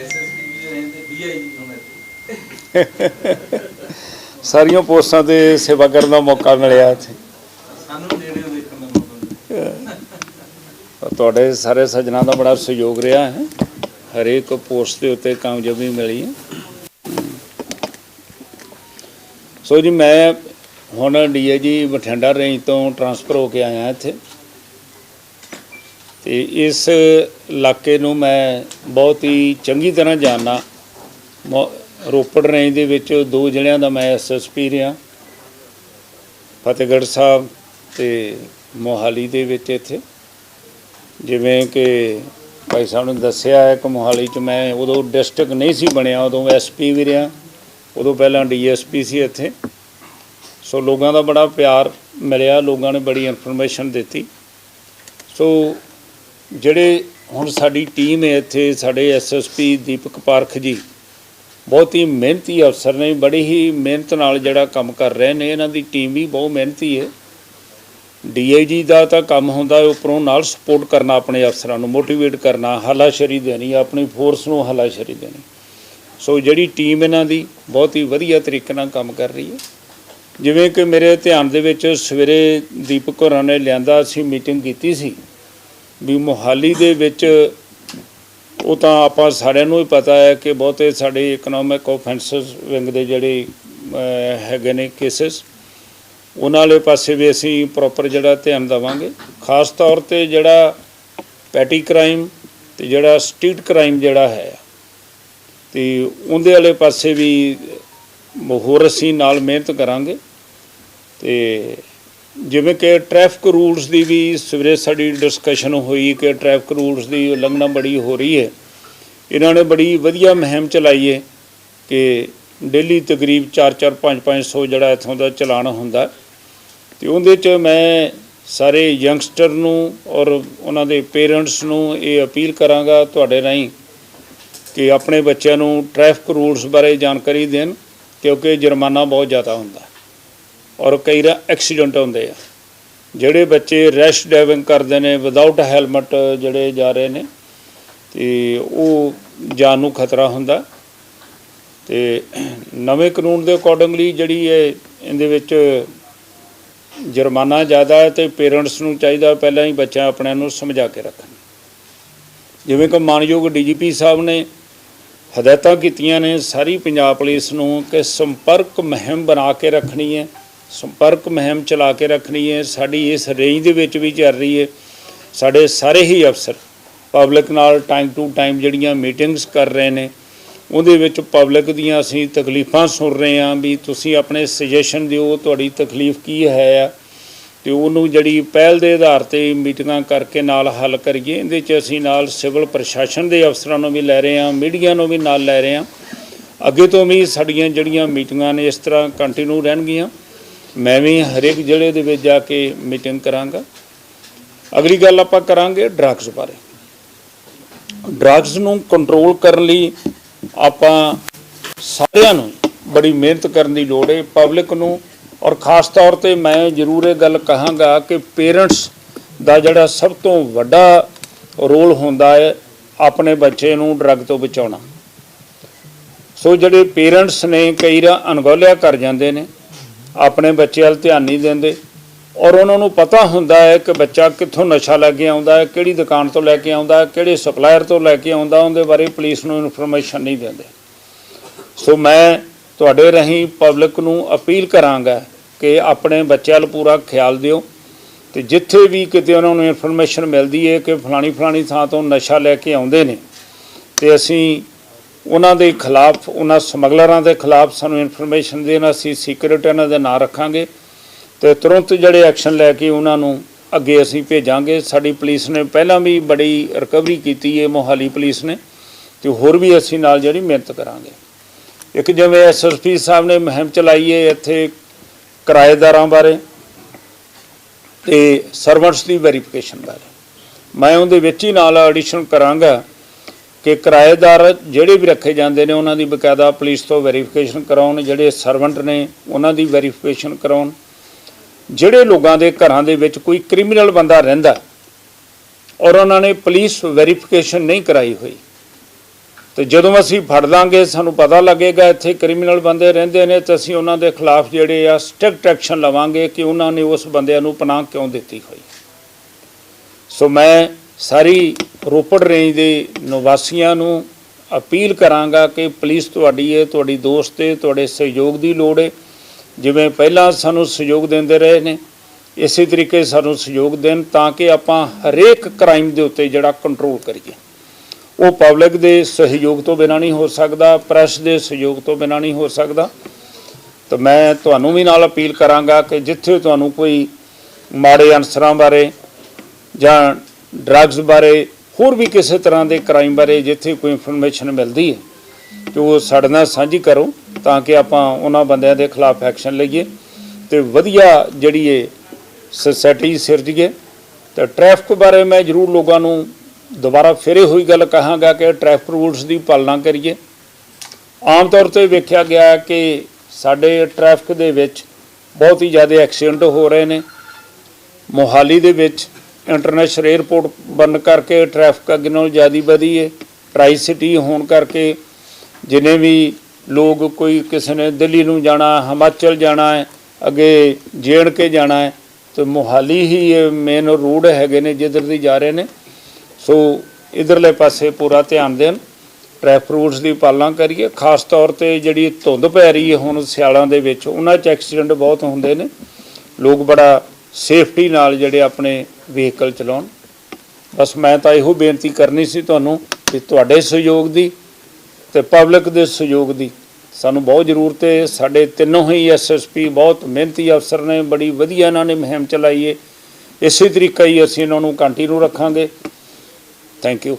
SSP ਵੀ ਰਹਿੰਦੇ DIG ਹੁਣ ਇੱਥੇ ਸਾਰੀਆਂ ਪੋਸਟਾਂ ਤੇ ਸੇਵਾ ਕਰਨ ਦਾ ਮੌਕਾ ਮਿਲਿਆ ਇੱਥੇ। ਸਾਨੂੰ ਨੇੜੇ ਦੇਖਣ ਦਾ ਮੌਕਾ ਮਿਲਿਆ। ਔਰ ਤੁਹਾਡੇ ਸਾਰੇ ਸੱਜਣਾ ਦਾ ਬੜਾ ਸਹਿਯੋਗ ਰਿਹਾ ਹੈ। ਹਰੇਕ ਪੋਸਟ ਦੇ ਉੱਤੇ ਕਾਮਯਾਬੀ ਮਿਲੀ ਹੈ। ਸੋ ਜੀ ਮੈਂ ਹੁਣ ਡੀਏਜੀ ਬਠਿੰਡਾ ਰੇਂਜ ਤੋਂ ਟਰਾਂਸਫਰ ਹੋ ਕੇ ਆਇਆ ਇੱਥੇ। ਤੇ ਇਸ ਇਲਾਕੇ ਨੂੰ ਮੈਂ ਬਹੁਤ ਹੀ ਚੰਗੀ ਤਰ੍ਹਾਂ ਜਾਣਨਾ ਮੋ- ਰੋਪੜ ਰੇਂਜ ਦੇ ਵਿੱਚ ਦੋ ਜ਼ਿਲ੍ਹਿਆਂ ਦਾ ਮੈਂ ਐਸਐਸਪੀ ਰਿਹਾ। ਫਤਿਹਗੜ੍ਹ ਸਾਹਿਬ ਤੇ ਮੋਹਾਲੀ ਦੇ ਵਿੱਚ ਇੱਥੇ। ਜਿਵੇਂ ਕਿ ਭਾਈ ਸਾਹਿਬ ਨੇ ਦੱਸਿਆ ਹੈ ਕਿ ਮੋਹਾਲੀ ਚ ਮੈਂ ਉਦੋਂ ਡਿਸਟ੍ਰਿਕਟ ਨਹੀਂ ਸੀ ਬਣਿਆ, ਉਦੋਂ ਐਸਪੀ ਵੀ ਰਿਹਾ। ਉਦੋਂ ਪਹਿਲਾਂ ਡੀਐਸਪੀ ਸੀ ਇੱਥੇ। ਸੋ ਲੋਕਾਂ ਦਾ ਬੜਾ ਪਿਆਰ ਮਿਲਿਆ, ਲੋਕਾਂ ਨੇ ਬੜੀ ਇਨਫੋਰਮੇਸ਼ਨ ਦਿੱਤੀ। ਸੋ ਜਿਹੜੇ ਹੁਣ ਸਾਡੀ ਟੀਮ ਹੈ ਇੱਥੇ, ਸਾਡੇ ਐਸਐਸਪੀ ਦੀਪਕ ਪਾਰਖ ਜੀ, ਬਹੁਤ ਹੀ ਮਿਹਨਤੀ ਅਫਸਰ ਨੇ, ਬੜੀ ਹੀ ਮਿਹਨਤ ਨਾਲ ਜਿਹੜਾ ਕੰਮ ਕਰ ਰਹੇ ਨੇ, ਇਹਨਾਂ ਦੀ ਟੀਮ ਵੀ ਬਹੁਤ ਮਿਹਨਤੀ ਹੈ। ਡੀਆਈਜੀ ਦਾ ਤਾਂ ਕੰਮ ਹੁੰਦਾ ਹੈ ਉੱਪਰੋਂ ਨਾਲ ਸਪੋਰਟ ਕਰਨਾ ਆਪਣੇ ਅਫਸਰਾਂ ਨੂੰ ਮੋਟੀਵੇਟ ਕਰਨਾ, ਹਲਾਸ਼ਰੀ ਦੇਣੀ, ਆਪਣੀ ਫੋਰਸ ਨੂੰ ਹਲਾਸ਼ਰੀ ਦੇਣੀ। ਸੋ ਜਿਹੜੀ ਟੀਮ ਇਹਨਾਂ ਦੀ ਬਹੁਤ ਹੀ ਵਧੀਆ ਤਰੀਕੇ ਨਾਲ ਕੰਮ ਕਰ ਰਹੀ ਹੈ। ਜਿਵੇਂ ਕਿ ਮੇਰੇ ਧਿਆਨ ਦੇ ਵਿੱਚ ਸਵੇਰੇ ਦੀਪਕ ਹੋਰਾਂ ਨੇ ਲਿਆਂਦਾ, ਅਸੀਂ ਮੀਟਿੰਗ ਕੀਤੀ ਸੀ। ਵੀ ਮੋਹਾਲੀ ਦੇ ਵਿੱਚ ਉਹ ਤਾਂ ਆਪਾਂ ਸਾਰਿਆਂ ਨੂੰ ਹੀ ਪਤਾ ਹੈ ਕਿ ਬਹੁਤੇ ਸਾਡੇ ਇਕਨੋਮਿਕ ਆਫੈਂਸਸ ਵਿੰਗ ਦੇ ਜਿਹੜੇ ਹੈਗੇ ਨੇ ਕੇਸਸ ਉਹਨਾਂ ਵਾਲੇ ਪਾਸੇ ਵੀ ਅਸੀਂ ਪ੍ਰੋਪਰ ਜਿਹੜਾ ਧਿਆਨ ਦੇਵਾਂਗੇ। ਖਾਸ ਤੌਰ ਤੇ ਜਿਹੜਾ ਪੈਟੀ ਕ੍ਰਾਈਮ ਤੇ ਜਿਹੜਾ ਸਟਰੀਟ ਕ੍ਰਾਈਮ ਜਿਹੜਾ ਹੈ, ਤੇ ਉਹਦੇ ਵਾਲੇ ਪਾਸੇ ਵੀ ਹੋਰ ਅਸੀਂ ਨਾਲ ਮਿਹਨਤ ਕਰਾਂਗੇ ਤੇ ਜਿਵੇਂ ਕਿ ਟ੍ਰੈਫਿਕ ਰੂਲਸ ਦੀ ਵੀ ਸਵੇਰੇ ਸਾਡੀ ਡਿਸਕਸ਼ਨ ਹੋਈ ਕਿ ਟ੍ਰੈਫਿਕ ਰੂਲਸ ਦੀ ਉਲੰਘਣਾ ਬੜੀ ਹੋ ਰਹੀ ਹੈ। ਇਹਨਾਂ ਨੇ ਬੜੀ ਵਧੀਆ ਮੁਹਿੰਮ ਚਲਾਈ ਹੈ ਕਿ ਡੇਲੀ ਤਕਰੀਬ 4-4 5-500 ਜਿਹੜਾ ਇੱਥੋਂ ਦਾ ਚਲਾਨ ਹੁੰਦਾ। ਤੇ ਉਹਦੇ 'ਚ ਮੈਂ ਸਾਰੇ ਯੰਗਸਟਰ ਨੂੰ ਔਰ ਉਹਨਾਂ ਦੇ ਪੇਰੈਂਟਸ ਨੂੰ ਇਹ ਅਪੀਲ ਕਰਾਂਗਾ ਤੁਹਾਡੇ ਰਾਹੀਂ ਕਿ ਆਪਣੇ ਬੱਚਿਆਂ ਨੂੰ ਟ੍ਰੈਫਿਕ ਰੂਲਸ ਬਾਰੇ ਜਾਣਕਾਰੀ ਦੇਣ ਕਿਉਂਕਿ ਜੁਰਮਾਨਾ ਬਹੁਤ ਜ਼ਿਆਦਾ ਹੁੰਦਾ। ਔਰ ਕਈ ਰਾ ਐਕਸੀਡੈਂਟ ਹੁੰਦੇ ਆ। ਜਿਹੜੇ ਬੱਚੇ ਰੈਸ਼ ਡਰਾਈਵਿੰਗ ਕਰਦੇ ਨੇ ਵਿਦਆਊਟ ਹੈਲਮਟ ਜਿਹੜੇ ਜਾ ਰਹੇ ਨੇ, ਤੇ ਉਹ ਜਾਨ ਨੂੰ ਖਤਰਾ ਹੁੰਦਾ। ਤੇ ਨਵੇਂ ਕਾਨੂੰਨ ਦੇ ਅਕੋਰਡਿੰਗਲੀ ਜਿਹੜੀ ਇਹ, ਇਹਦੇ ਵਿੱਚ ਜੁਰਮਾਨਾ ਜ਼ਿਆਦਾ ਹੈ ਤੇ ਪੇਰੈਂਟਸ ਨੂੰ ਚਾਹੀਦਾ ਪਹਿਲਾਂ ਹੀ ਬੱਚਾ ਆਪਣਿਆਂ ਨੂੰ ਸਮਝਾ ਕੇ ਰੱਖਣ। ਜਿਵੇਂ ਕਿ ਮਾਨਯੋਗ ਡੀਜੀਪੀ ਸਾਹਿਬ ਨੇ ਹਦਾਇਤਾਂ ਕੀਤੀਆਂ ਨੇ, ਸਾਰੀ ਪੰਜਾਬ ਪੁਲਿਸ ਨੂੰ ਕਿ ਸੰਪਰਕ ਮੁਹਿੰਮ ਬਣਾ ਕੇ ਰੱਖਣੀ ਹੈ। ਸੰਪਰਕ ਮੁਹਿੰਮ ਚਲਾ ਕੇ ਰੱਖਣੀ ਹੈ, ਸਾਡੀ ਇਸ ਰੇਂਜ ਦੇ ਵਿੱਚ ਵੀ ਚੱਲ ਰਹੀ ਹੈ। ਸਾਡੇ ਸਾਰੇ ਹੀ ਅਫਸਰ ਪਬਲਿਕ ਨਾਲ ਟਾਈਮ ਟੂ ਟਾਈਮ ਜਿਹੜੀਆਂ ਮੀਟਿੰਗਸ ਕਰ ਰਹੇ ਨੇ, ਉਹਦੇ ਵਿੱਚ ਪਬਲਿਕ ਦੀਆਂ ਅਸੀਂ ਤਕਲੀਫਾਂ ਸੁਣ ਰਹੇ ਹਾਂ ਵੀ ਤੁਸੀਂ ਆਪਣੇ ਸੁਜੈਸ਼ਨ ਦਿਓ, ਤੁਹਾਡੀ ਤਕਲੀਫ ਕੀ ਹੈ ਆ, ਤੇ ਉਹਨੂੰ ਜਿਹੜੀ ਪਹਿਲ ਦੇ ਆਧਾਰ ਤੇ ਮੀਟਿੰਗਾਂ ਕਰਕੇ ਨਾਲ ਹੱਲ ਕਰੀਏ। ਇਹਦੇ 'ਚ ਅਸੀਂ ਨਾਲ ਸਿਵਲ ਪ੍ਰਸ਼ਾਸਨ ਦੇ ਅਫਸਰਾਂ ਨੂੰ ਵੀ ਲੈ ਰਹੇ ਹਾਂ ਮੀਡੀਆ ਨੂੰ ਵੀ ਨਾਲ ਲੈ ਰਹੇ ਹਾਂ। ਅੱਗੇ ਤੋਂ ਵੀ ਸਾਡੀਆਂ ਜਿਹੜੀਆਂ ਮੀਟਿੰਗਾਂ ਨੇ, ਇਸ ਤਰ੍ਹਾਂ ਕੰਟੀਨਿਊ ਰਹਿਣਗੀਆਂ। ਮੈਂ ਵੀ ਹਰੇਕ ਜ਼ਿਲ੍ਹੇ ਦੇ ਵਿੱਚ ਜਾ ਕੇ ਮੀਟਿੰਗ ਕਰਾਂਗਾ। ਅਗਲੀ ਗੱਲ ਆਪਾਂ ਕਰਾਂਗੇ ਡਰੱਗਸ ਬਾਰੇ। ਡਰੱਗਸ ਨੂੰ ਕੰਟਰੋਲ ਕਰਨ ਲਈ ਆਪਾਂ ਸਾਰਿਆਂ ਨੂੰ ਬੜੀ ਮਿਹਨਤ ਕਰਨ ਦੀ ਲੋੜ ਹੈ ਪਬਲਿਕ ਨੂੰ। ਔਰ ਖਾਸ ਤੌਰ ਤੇ ਮੈਂ ਜ਼ਰੂਰ ਇਹ ਗੱਲ ਕਹਾਂਗਾ ਕਿ ਪੇਰੈਂਟਸ ਦਾ ਜਿਹੜਾ ਸਭ ਤੋਂ ਵੱਡਾ ਰੋਲ ਹੁੰਦਾ ਹੈ ਆਪਣੇ ਬੱਚੇ ਨੂੰ ਡਰੱਗ ਤੋਂ ਬਚਾਉਣਾ। ਸੋ ਜਿਹੜੇ ਪੇਰੈਂਟਸ ਨੇ ਕਈ ਵਾਰ ਅਣਗੌਲਿਆ ਕਰ ਜਾਂਦੇ ਨੇ ਆਪਣੇ ਬੱਚੇ ਵੱਲ ਧਿਆਨ ਨਹੀਂ ਦਿੰਦੇ। ਔਰ ਉਹਨਾਂ ਨੂੰ ਪਤਾ ਹੁੰਦਾ ਹੈ ਕਿ ਬੱਚਾ ਕਿੱਥੋਂ ਨਸ਼ਾ ਲੈ ਕੇ ਆਉਂਦਾ ਹੈ, ਕਿਹੜੀ ਦੁਕਾਨ ਤੋਂ ਲੈ ਕੇ ਆਉਂਦਾ ਹੈ, ਕਿਹੜੇ ਸਪਲਾਇਰ ਤੋਂ ਲੈ ਕੇ ਆਉਂਦਾ, ਉਹਦੇ ਬਾਰੇ ਪੁਲਿਸ ਨੂੰ ਇਨਫੋਰਮੇਸ਼ਨ ਨਹੀਂ ਦਿੰਦੇ। ਸੋ ਮੈਂ ਤੁਹਾਡੇ ਰਾਹੀਂ ਪਬਲਿਕ ਨੂੰ ਅਪੀਲ ਕਰਾਂਗਾ ਕਿ ਆਪਣੇ ਬੱਚਿਆਂ 'ਲ ਪੂਰਾ ਖਿਆਲ ਦਿਓ ਤੇ ਜਿੱਥੇ ਵੀ ਕਿਤੇ ਉਹਨਾਂ ਨੂੰ ਇਨਫੋਰਮੇਸ਼ਨ ਮਿਲਦੀ ਹੈ ਕਿ ਫਲਾਣੀ ਫਲਾਣੀ ਥਾਂ ਤੋਂ ਨਸ਼ਾ ਲੈ ਕੇ ਆਉਂਦੇ ਨੇ, ਤੇ ਅਸੀਂ ਉਹਨਾਂ ਦੇ ਖਿਲਾਫ, ਉਹਨਾਂ ਸਮਗਲਰਾਂ ਦੇ ਖਿਲਾਫ ਸਾਨੂੰ ਇਨਫੋਰਮੇਸ਼ਨ ਦੇਣ, ਅਸੀਂ ਸੀਕ੍ਰੀਟ ਇਹਨਾਂ ਦੇ ਨਾਂ ਰੱਖਾਂਗੇ ਤੇ ਤੁਰੰਤ ਜਿਹੜੇ ਐਕਸ਼ਨ ਲੈ ਕੇ ਉਹਨਾਂ ਨੂੰ ਅੱਗੇ ਅਸੀਂ ਭੇਜਾਂਗੇ। ਸਾਡੀ ਪੁਲਿਸ ਨੇ ਪਹਿਲਾਂ ਵੀ ਬੜੀ ਰਿਕਵਰੀ ਕੀਤੀ ਹੈ, ਮੋਹਾਲੀ ਪੁਲਿਸ ਨੇ ਤੇ ਹੋਰ ਵੀ ਅਸੀਂ ਨਾਲ ਜਿਹੜੀ ਮਿਹਨਤ ਕਰਾਂਗੇ। ਇੱਕ ਜਿਵੇਂ ਐਸਐਸਪੀ ਸਾਹਿਬ ਨੇ ਮੁਹਿੰਮ ਚਲਾਈ ਹੈ ਇੱਥੇ ਕਿਰਾਏਦਾਰਾਂ ਬਾਰੇ ਤੇ ਸਰਵੈਂਟਸ ਦੀ ਵੈਰੀਫਿਕੇਸ਼ਨ ਬਾਰੇ। ਮੈਂ ਉਹਦੇ ਵਿੱਚ ਹੀ ਨਾਲ ਐਡੀਸ਼ਨ ਕਰਾਂਗਾ। ਕਿ ਕਿਰਾਏਦਾਰ ਜਿਹੜੇ ਵੀ ਰੱਖੇ ਜਾਂਦੇ ਨੇ, ਉਹਨਾਂ ਦੀ ਬਕਾਇਦਾ ਪੁਲਿਸ ਤੋਂ ਵੈਰੀਫਿਕੇਸ਼ਨ ਕਰਾਉਣ, ਜਿਹੜੇ ਸਰਵੈਂਟ ਨੇ, ਉਹਨਾਂ ਦੀ ਵੈਰੀਫਿਕੇਸ਼ਨ ਕਰਾਉਣ। ਜਿਹੜੇ ਲੋਕਾਂ ਦੇ ਘਰਾਂ ਦੇ ਵਿੱਚ ਕੋਈ ਕ੍ਰਿਮੀਨਲ ਬੰਦਾ ਰਹਿੰਦਾ ਔਰ ਉਹਨਾਂ ਨੇ ਪੁਲਿਸ ਵੈਰੀਫਿਕੇਸ਼ਨ ਨਹੀਂ ਕਰਾਈ ਹੋਈ, ਤੇ ਜਦੋਂ ਅਸੀਂ ਫੜ ਲਾਂਗੇ, ਸਾਨੂੰ ਪਤਾ ਲੱਗੇਗਾ ਇੱਥੇ ਕ੍ਰਿਮੀਨਲ ਬੰਦੇ ਰਹਿੰਦੇ ਨੇ, ਤੇ ਅਸੀਂ ਉਹਨਾਂ ਦੇ ਖਿਲਾਫ ਜਿਹੜੇ ਆ ਸਟ੍ਰਿਕਟ ਐਕਸ਼ਨ ਲਵਾਂਗੇ ਕਿ ਉਹਨਾਂ ਨੇ ਉਸ ਬੰਦਿਆਂ ਨੂੰ ਪਨਾਹ ਕਿਉਂ ਦਿੱਤੀ ਹੋਈ। ਸੋ ਮੈਂ ਸਾਰੀ ਰੋਪੜ ਰੇਂਜ ਦੇ ਨਿਵਾਸੀਆਂ ਨੂੰ ਅਪੀਲ ਕਰਾਂਗਾ ਕਿ ਪੁਲਿਸ ਤੁਹਾਡੀ ਹੈ ਤੁਹਾਡੀ ਦੋਸਤ ਹੈ ਤੁਹਾਡੇ ਸਹਿਯੋਗ ਦੀ ਲੋੜ ਹੈ ਜਿਵੇਂ ਪਹਿਲਾਂ ਸਾਨੂੰ ਸਹਿਯੋਗ ਦਿੰਦੇ ਰਹੇ ਨੇ, ਇਸੇ ਤਰੀਕੇ ਸਾਨੂੰ ਸਹਿਯੋਗ ਦੇਣ ਤਾਂ ਕਿ ਆਪਾਂ ਹਰੇਕ ਕ੍ਰਾਈਮ ਦੇ ਉੱਤੇ ਜਿਹੜਾ ਕੰਟਰੋਲ ਕਰੀਏ। ਉਹ ਪਬਲਿਕ ਦੇ ਸਹਿਯੋਗ ਤੋਂ ਬਿਨਾਂ ਨਹੀਂ ਹੋ ਸਕਦਾ, ਪ੍ਰੈਸ ਦੇ ਸਹਿਯੋਗ ਤੋਂ ਬਿਨਾਂ ਨਹੀਂ ਹੋ ਸਕਦਾ। ਤਾਂ ਮੈਂ ਤੁਹਾਨੂੰ ਵੀ ਨਾਲ ਅਪੀਲ ਕਰਾਂਗਾ ਕਿ ਜਿੱਥੇ ਤੁਹਾਨੂੰ ਕੋਈ ਮਾੜੇ ਅਨਸਰਾਂ ਬਾਰੇ ਜਾਂ ਡਰੱਗਸ ਬਾਰੇ, ਹੋਰ ਵੀ ਕਿਸੇ ਤਰ੍ਹਾਂ ਦੇ ਕ੍ਰਾਈਮ ਬਾਰੇ ਜਿੱਥੇ ਕੋਈ ਇਨਫੋਰਮੇਸ਼ਨ ਮਿਲਦੀ ਹੈ ਕਿ ਉਹ ਸਾਡੇ ਨਾਲ ਸਾਂਝੀ ਕਰੋ, ਤਾਂ ਕਿ ਆਪਾਂ ਉਹਨਾਂ ਬੰਦਿਆਂ ਦੇ ਖਿਲਾਫ ਐਕਸ਼ਨ ਲਈਏ, ਤੇ ਵਧੀਆ ਜਿਹੜੀ ਇਹ ਸੋਸਾਇਟੀ ਸਿਰਜੀਏ। ਤੇ ਟ੍ਰੈਫਿਕ ਬਾਰੇ ਮੈਂ ਜ਼ਰੂਰ ਲੋਕਾਂ ਨੂੰ ਦੁਬਾਰਾ ਫਿਰ ਹੋਈ ਗੱਲ ਕਹਾਂਗਾ ਕਿ ਟ੍ਰੈਫਿਕ ਰੂਲਸ ਦੀ ਪਾਲਣਾ ਕਰੀਏ। ਆਮ ਤੌਰ ਤੇ ਵੇਖਿਆ ਗਿਆ ਕਿ ਸਾਡੇ ਟ੍ਰੈਫਿਕ ਦੇ ਵਿੱਚ ਬਹੁਤ ਹੀ ਜ਼ਿਆਦਾ ਐਕਸੀਡੈਂਟ ਹੋ ਰਹੇ ਨੇ। ਮੋਹਾਲੀ ਦੇ ਵਿੱਚ ਇੰਟਰਨੈਸ਼ਨਲ 에ਅਰਪੋਰਟ ਬੰਦ ਕਰਕੇ ਟ੍ਰੈਫਿਕ ਅੱਗੇ ਨਾਲੋਂ ਜ਼ਿਆਦਾ ਵਧੀ ਹੈ ਟਰਾਈ ਸਿਟੀ ਹੋਣ ਕਰਕੇ ਜਿਨੇ ਵੀ ਲੋਕ ਕੋਈ ਕਿਸੇ ਨੇ ਦਿੱਲੀ ਨੂੰ ਜਾਣਾ, ਹਿਮਾਚਲ ਜਾਣਾ ਹੈ, ਅੱਗੇ ਜੇੜ ਕੇ ਜਾਣਾ ਹੈ, ਤੇ ਮੋਹਾਲੀ ਹੀ ਇਹ ਮੇਨ ਰੋਡ ਹੈਗੇ ਨੇ ਜਿੱਧਰ ਦੀ ਜਾ ਰਹੇ ਨੇ। ਸੋ ਇਧਰਲੇ ਪਾਸੇ ਪੂਰਾ ਧਿਆਨ ਦੇਣ ਟ੍ਰੈਫਿਕ ਰੂਲਸ ਦੀ ਪਾਲਣਾ ਕਰੀਏ। ਖਾਸ ਤੌਰ ਤੇ ਜਿਹੜੀ ਧੁੰਦ ਪੈ ਰਹੀ ਹੈ ਹੁਣ ਸਿਆਲਾਂ ਦੇ ਵਿੱਚ, ਉਹਨਾਂ 'ਚ ਐਕਸੀਡੈਂਟ ਬਹੁਤ ਹੁੰਦੇ ਨੇ। ਲੋਕ ਬੜਾ ਸੇਫਟੀ ਨਾਲ ਜਿਹੜੇ ਆਪਣੇ ਵਹੀਕਲ ਚਲਾਉਣ। ਬਸ ਮੈਂ ਤਾਂ ਇਹੋ ਬੇਨਤੀ ਕਰਨੀ ਸੀ ਤੁਹਾਨੂੰ ਕਿ ਤੁਹਾਡੇ ਸਹਿਯੋਗ ਦੀ ਤੇ ਪਬਲਿਕ ਦੇ ਸਹਿਯੋਗ ਦੀ। ਸਾਨੂੰ ਬਹੁਤ ਜ਼ਰੂਰਤ ਹੈ, ਸਾਡੇ ਤਿੰਨੋਂ ਹੀ ਐਸਐਸਪੀ ਬਹੁਤ ਮਿਹਨਤੀ ਅਫਸਰ ਨੇ, ਬੜੀ ਵਧੀਆ ਇਹਨਾਂ ਨੇ ਮੁਹਿੰਮ ਚਲਾਈ ਹੈ। ਇਸੇ ਤਰੀਕਾ ਹੀ ਅਸੀਂ ਇਹਨਾਂ ਨੂੰ ਕੰਟੀਨਿਊ ਰੱਖਾਂਗੇ। Thank you